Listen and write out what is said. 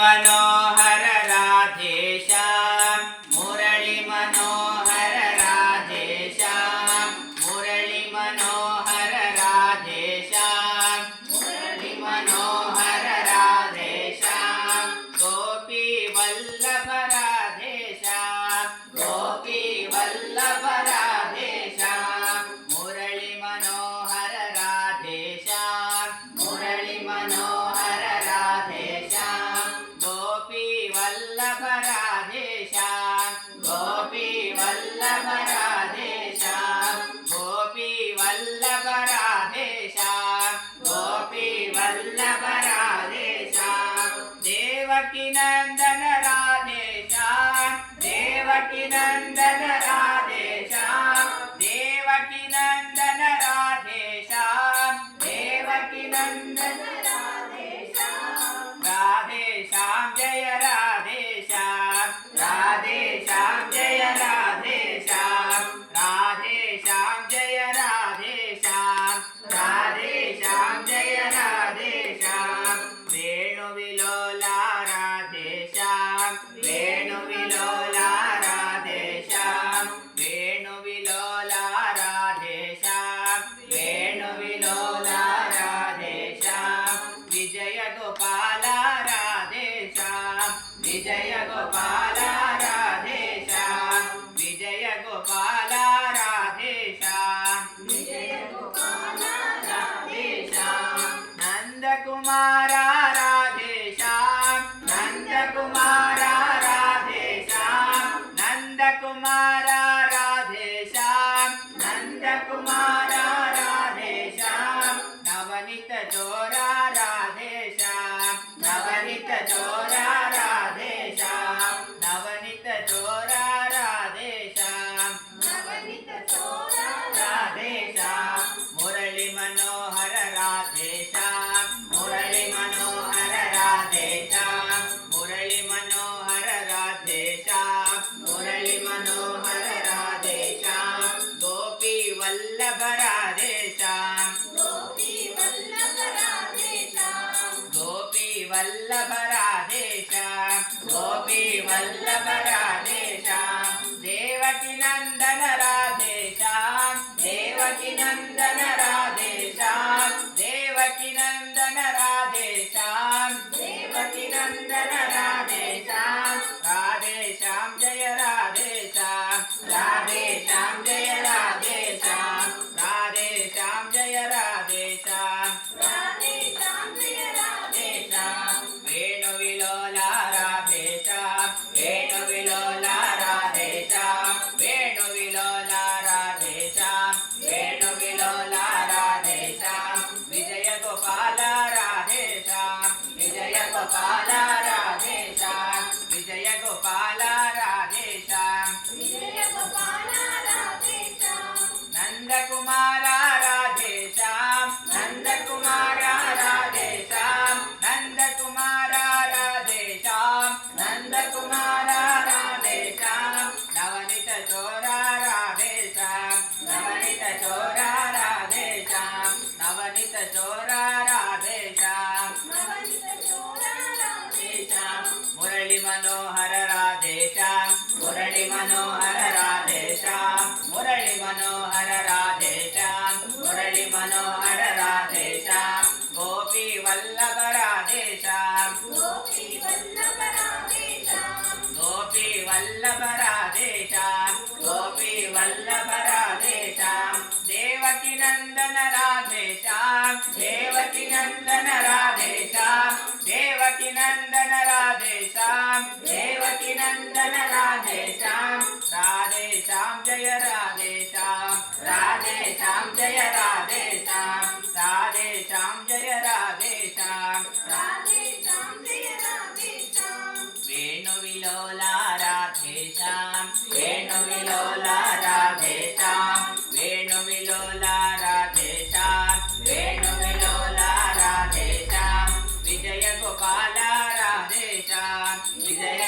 Manohar Radhesh Murali Manohar Radhesh Murali Manohar Radhesh Murali Manohar Radhesh Gopi Vallabh Radhesh Gopi Vallabh Mara. वल्लभराधेशाम् Gopi वल्लभराधेशाम् Gopi वल्लभराधेशाम् Gopi वल्लभराधेशाम् Devaki Nandan राधेशाम् Devaki Nandan राधेशाम् Devaki Nandan राधेशाम् Devaki Nandan Manohara రాధేశరళి Manohara రాధేశ Murali Manohara రాధేశ Murali Manohara రాధేశ Gopi Vallabha రాధేశ Gopi Vallabha రాధేశ Gopi Vallabha రాధేశ Gopi Vallabha రాధేశ Nandan राधेशा Devaki Nandan राधेशा Devaki Nandan राधेशा Devaki Nandan राधेशा Radheshyam Jai राधेशा Radheshyam Jai राधेशा Radheshyam Jai राधेशा। Radheshyam Jai राधेशा। Venu विलोला राधेशा Venu विलोला Happy.